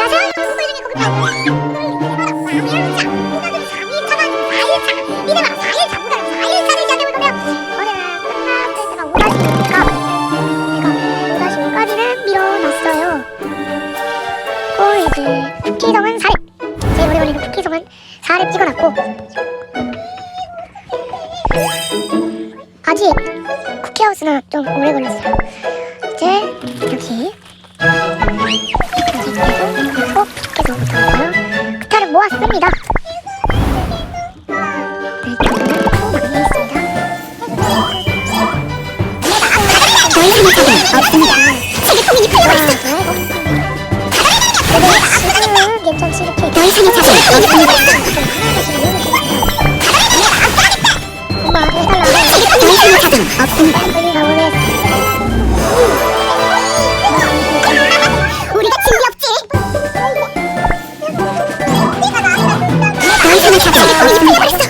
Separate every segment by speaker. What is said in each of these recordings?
Speaker 1: 안녕하세요. 국가 이름이 거 없습니다. 세계 통일이 풀려버렸어. 네, 괜찮지 이렇게. 더 이상의 없습니다. 엄마 해달라. 더 이상의 답은 없습니다. 빨리 가보겠어. 우리가 진리 없지. 더 이상의 없습니다. 툭툭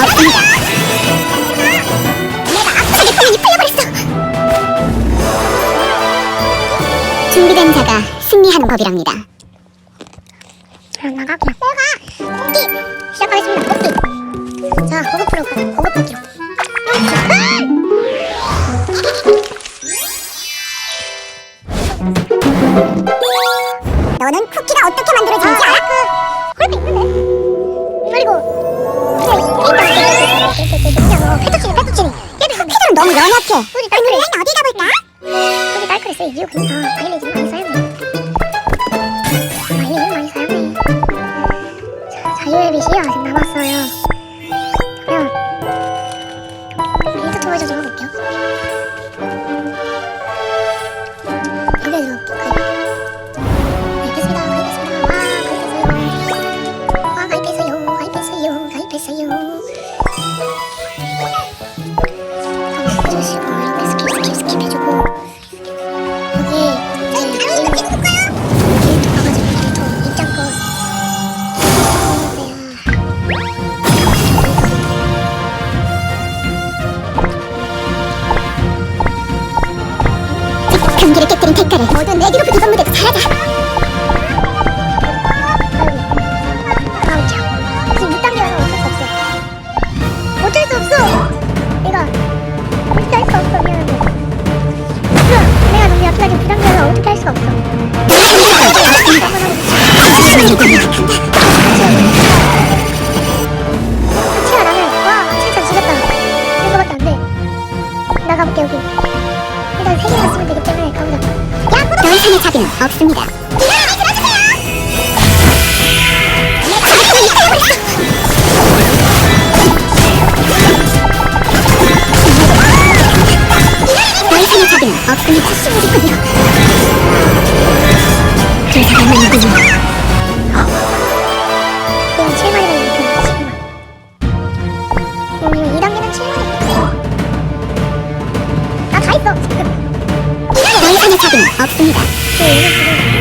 Speaker 1: 없습니다. 세계통일이 풀려버렸어. 준비된 자가 승리하는 법이랍니다. 그럼 나가 그냥. 내가 뽑기 시작하겠습니다. 뽑기. 자, 고급으로 가자. 고급 뽑기로. 너는 쿠키가 어떻게 만들어지는지 알아? 얘도. 쿠키는 너무 연약해. 우리 딸그레 어디 가볼까? 우리 딸그레 써 이유 아, 바일리즘 많이 사용 모두 내기로 붙은 무대도 사라져. 아우자 지금 6단계라서 어쩔 수 없어. 어쩔 수 없어. 내가 어떻게 할 수가 없어 없습니다 자비는 없습니다. 더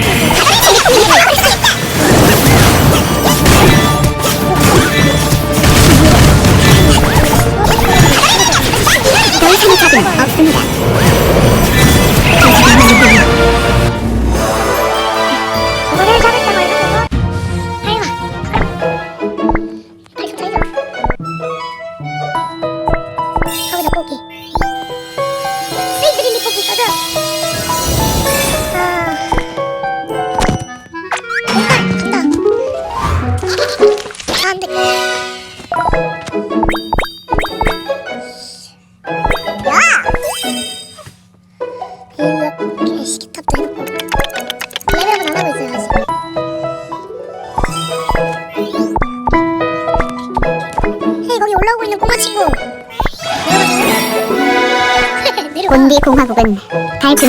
Speaker 2: 발표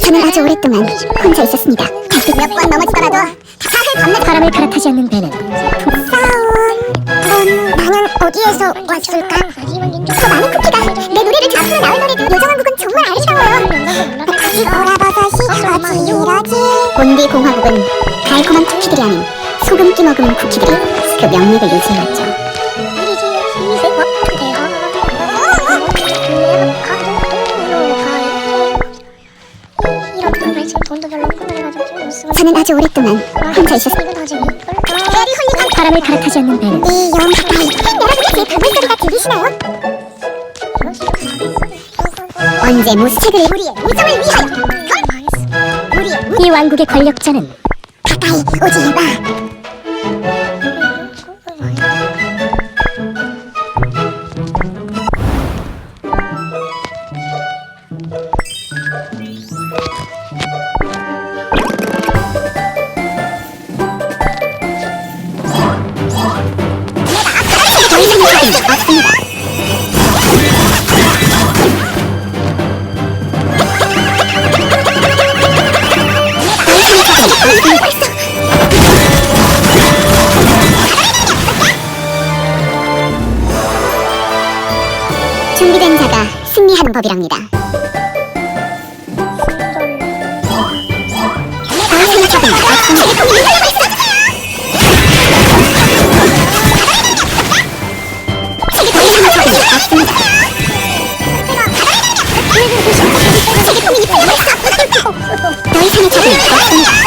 Speaker 2: 저는 아주 오랫동안 혼자 있었습니다.
Speaker 1: 몇번 넘어지더라도 사흘 밤낮
Speaker 2: 바람을 갈아타지 않는 배는
Speaker 1: 싸운 그럼 나는 어디에서 왔을까? 저 많은 쿠키가 내 노래를 듣고 나올 노래도 요정왕국은 정말 아리따워요 거기 보라버섯이 어찌 이러지
Speaker 2: 곤비 공화국은 달콤한 쿠키들이 아닌 소금 끼 머금은 쿠키들이 그 명맥을 유지해왔죠.
Speaker 1: 아주 오랫동안 혼자 있었어. 바람을 갈아타지 않는 배는
Speaker 2: 이영 가까이 여러분의 제 부분 소리가 들리시나요?
Speaker 1: 언제 무스책을
Speaker 2: 우리의 우정을 위하여?
Speaker 1: 우이 왕국의 권력자는
Speaker 2: 가까이 오지 마
Speaker 1: 승리하는 법이랍니다. 더 이상의 적은 없습니다.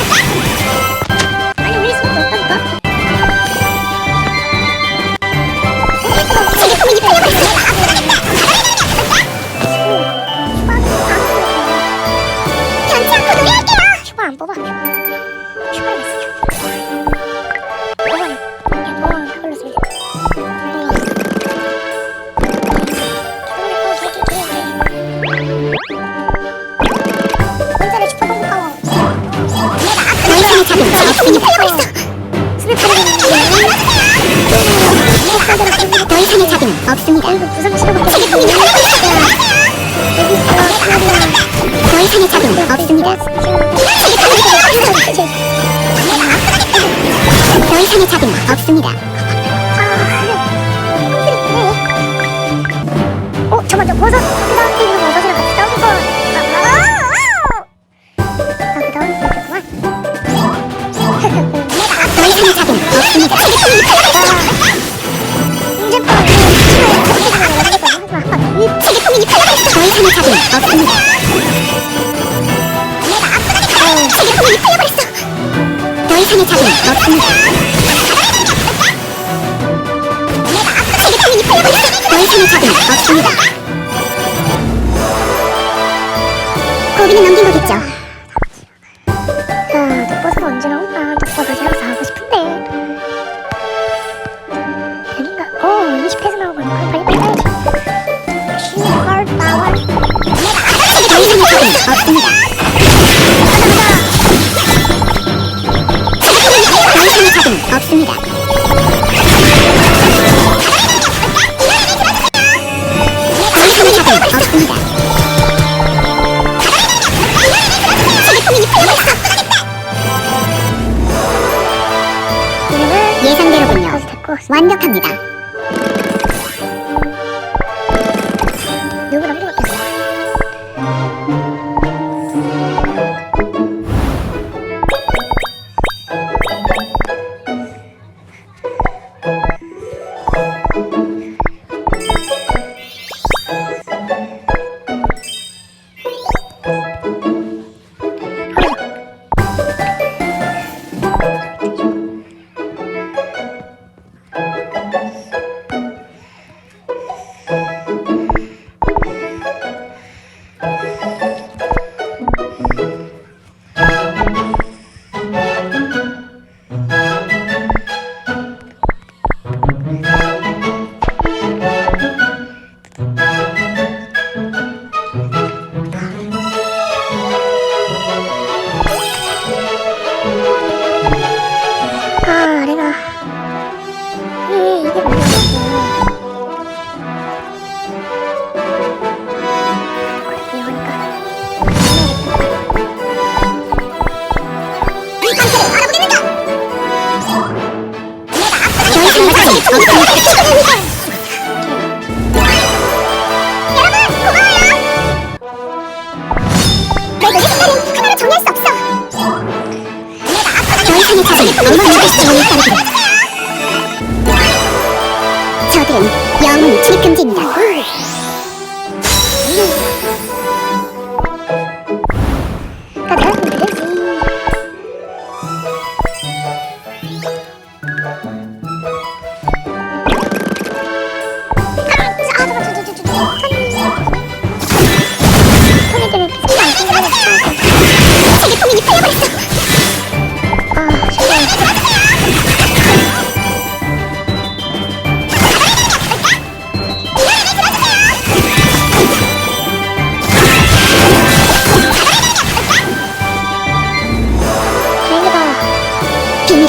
Speaker 1: 더 이상의 적은 없습니다.
Speaker 2: 어, 저 먼저 버섯 그. 아, 그.
Speaker 1: 더 이상의 적은 없습니다.
Speaker 2: 팔려고 있어.
Speaker 1: 더 이상의
Speaker 2: 팔려고 있어.
Speaker 1: 더 이상의 적은 없습니다. 고비는 넘긴 거겠죠.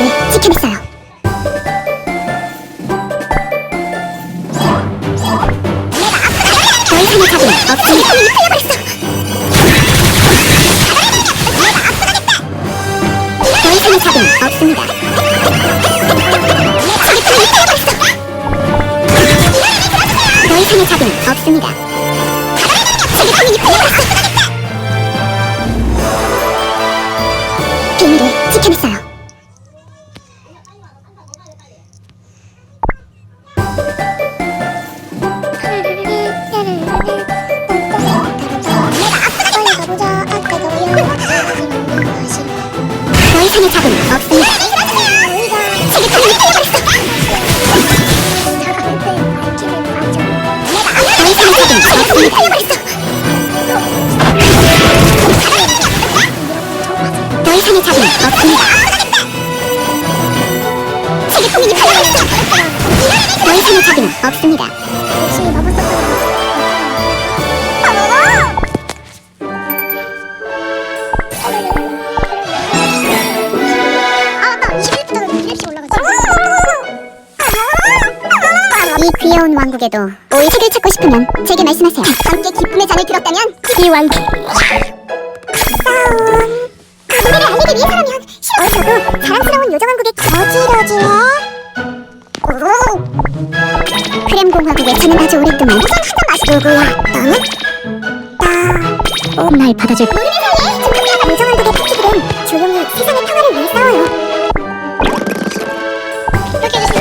Speaker 2: 사람들을
Speaker 1: 지켜냈어요.
Speaker 2: 내가
Speaker 1: 압도하겠다! 없지. 없습니다. 더 상의 사진 없습니다. 이 귀여운 왕국에도 오이색을 찾고 싶으면 제게 말씀하세요. 함께 기쁨의 잔을 들었다면 이 왕국. 싸움. 노래를 알리기 위해서라면 싫어. 저도 자랑스러운 요정왕국의 어지러지네. 크렘 공화국에 저는 아주 오랫동안 우선 한잔 마시 누구야? 너는? 나. 어, 날 받아줄. 싸워요. 이렇게 해주세요.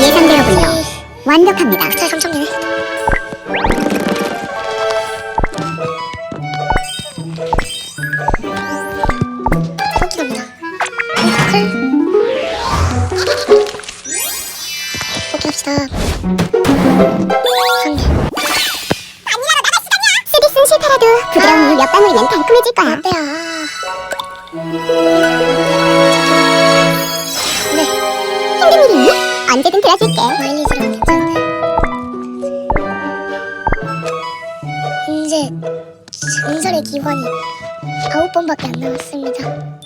Speaker 1: 예상대로군요. 완벽합니다. 언제든 들어줄게.
Speaker 2: 마일리지랑 괜찮은데 이제 전설의 기환이 아홉 번밖에 안 남았습니다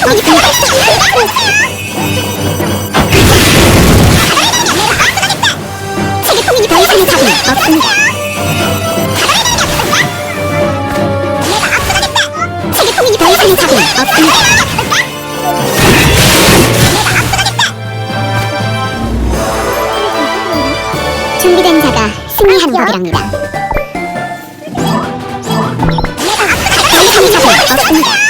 Speaker 2: 더
Speaker 1: 이상의 자극이 없습니다. 세계 통일이 더 이상의 자극이 없습니다. 준비된 자가 승리하는 법이랍니다. 더 이상의 자극이 없습니다.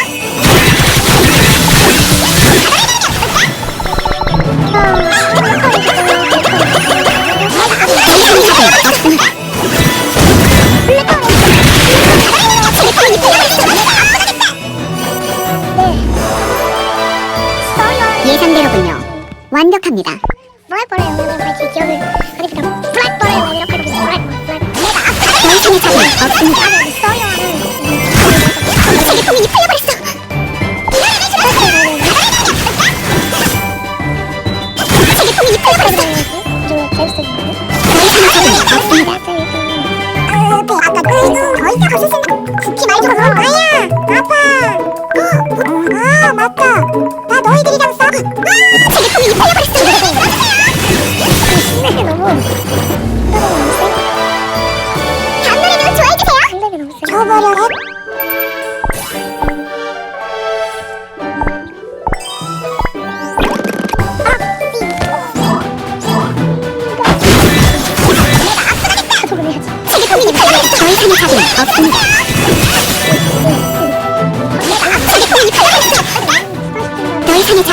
Speaker 1: 완벽합니다.
Speaker 2: 뭐할 거래요? 내가 제 기억을 그러니까 플랫 거래요. 이렇게 이렇게 플랫 플랫. 내가 아까
Speaker 1: 더 이상의 자극이 없습니다.
Speaker 2: 아니 써요는
Speaker 1: 세계 통일이 풀려버렸어. 없습니다.
Speaker 2: 아, 뭐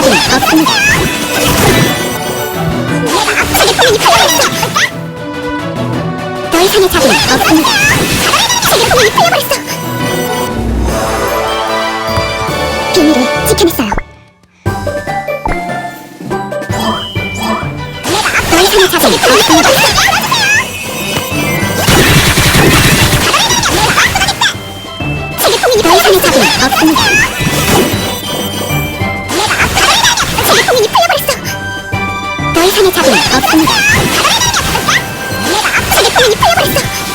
Speaker 1: 자극이 없습니다. 더 이상의 자극이 없습니다. 통일이 풀려버렸어. 비밀을 지켜냈어요. 더 이상의 자극이 없습니다. 더 이상의 자극이 없습니다. 자극이 없습니다. 세계 통일이 풀려버렸어.